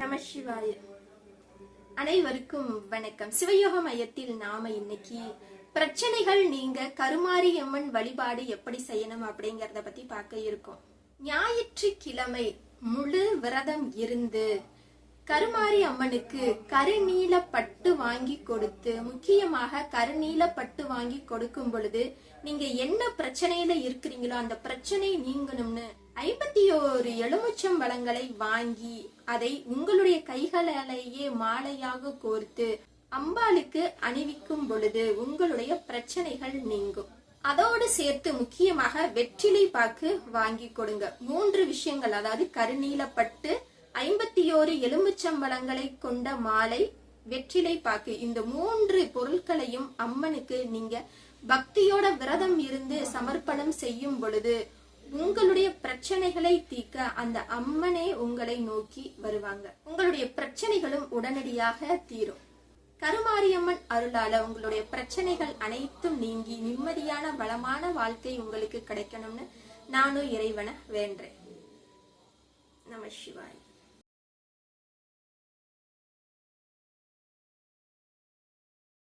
நம சிவாய. அனைவருக்கும் வணக்கம். சிவயோக மையத்தில் நாம இன்னைக்கு பிரச்சனைகள் நீங்க கருமாரியம்மன் வழிபாடு எப்படி செய்யணும் அப்படிங்கறத பத்தி பார்க்க இருக்கோம். ஞாயிற்றுக்கிழமை முழு விரதம் இருந்து கருமாரி அம்மனுக்கு கருநீல பட்டு வாங்கி கொடுத்து முக்கியமாக கருநீல பட்டு வாங்கி கொடுக்கும் பொழுது நீங்க என்ன பிரச்சனையில இருக்கிறீங்களோ அந்த பிரச்சனை நீங்கணும்னு ஐம்பத்தி ஓரு எலுமிச்சம் பழங்களை வாங்கி அதை உங்களுடைய கைகளாலேயே மாலையாக கோர்த்து அம்பாளுக்கு அணிவிக்கும் பொழுது உங்களுடைய பிரச்சனைகள் நீங்கும். அதோடு சேர்த்து முக்கியமாக வெற்றிலை பாக்கு வாங்கி கொடுங்க. மூன்று விஷயங்கள் அதாவது கருநீலப்பட்டு ஐம்பத்தி ஓரு எலும்புச்சம்பழங்களை கொண்ட மாலை வெற்றிலை பாக்கு. இந்த மூன்று பொருட்களையும் அம்மனுக்கு நீங்க பக்தியோட விரதம் இருந்து சமர்ப்பணம் செய்யும் பொழுது உங்களுடைய பிரச்சனைகளை தீர்க்க அந்த அம்மனே உங்களை நோக்கி வருவாங்க. உங்களுடைய பிரச்சனைகளும் உடனடியாக தீரும். கருமாரியம்மன் அருளால உங்களுடைய பிரச்சனைகள் அனைத்தும் நீங்கி நிம்மதியான வளமான வாழ்க்கை உங்களுக்கு கிடைக்கணும்னு நானும் இறைவனை வேண்டேன் நம சிவாய்.